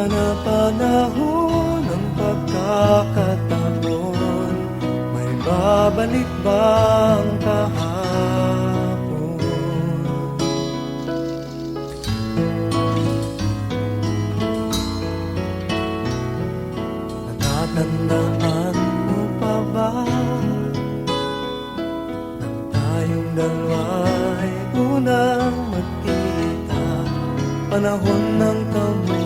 Panapanahon ng pagkakataon May babalik bang kahapon? Natatandaan mo pa ba Nang tayong dalawa'y unang magkita Panahon ng kamusmusan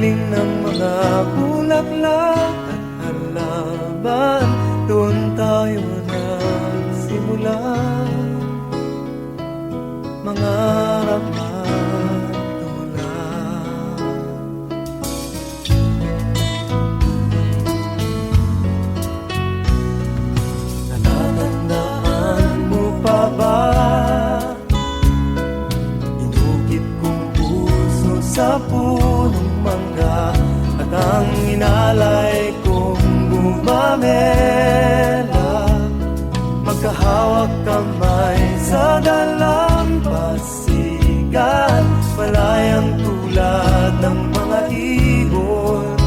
piling ng mga bulaklak at halaman. Doon tayo nagsimula. Mangarap at sa punong mangga At ang inalay kong bumamela Magkahawak kamay sa dalampasigan Malayang tulad ng mga ibon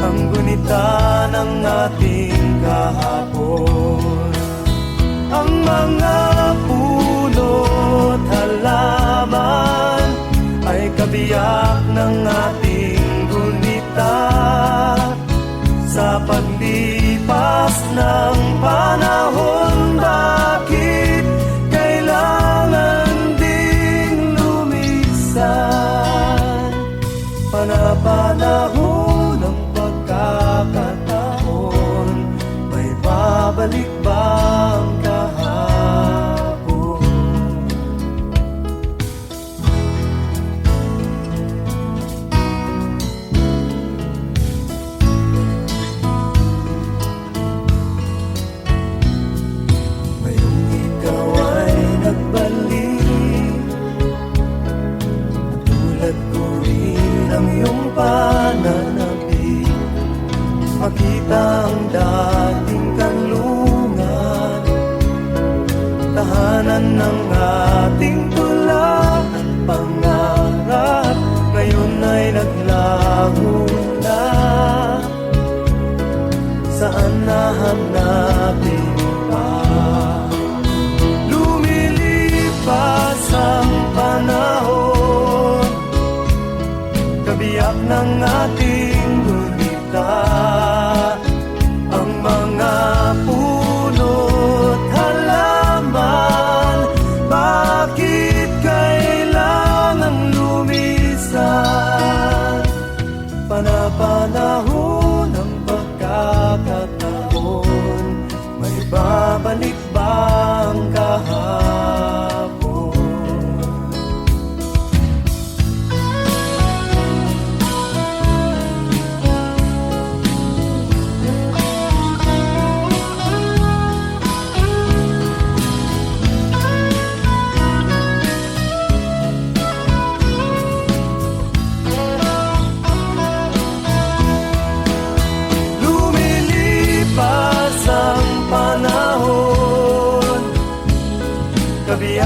Ang gunita ng ating kahapon. Ang mga puno't halaman Ay kabiyak ng panahon Bakit kailangan ding lumisan? Panapanahon ng pagkakataon May babalik ang iyong pananabik Makita ang dating kanlungan. Tahanan ng ating tula pangarap. Ngayon ay naglaho babalik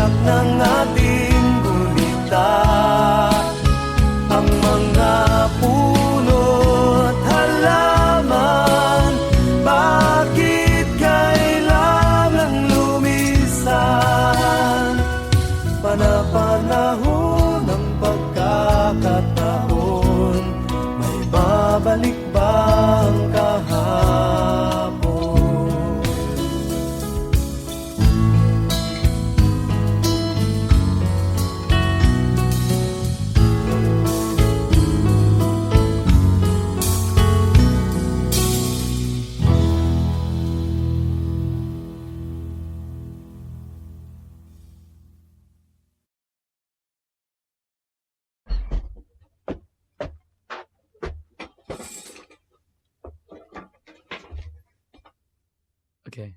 Kabiyak ng ating gulita Ang mga puno't halaman. Bakit kailangan lumisan? Panapanahon ng pagkakataon May babalik bang Okay.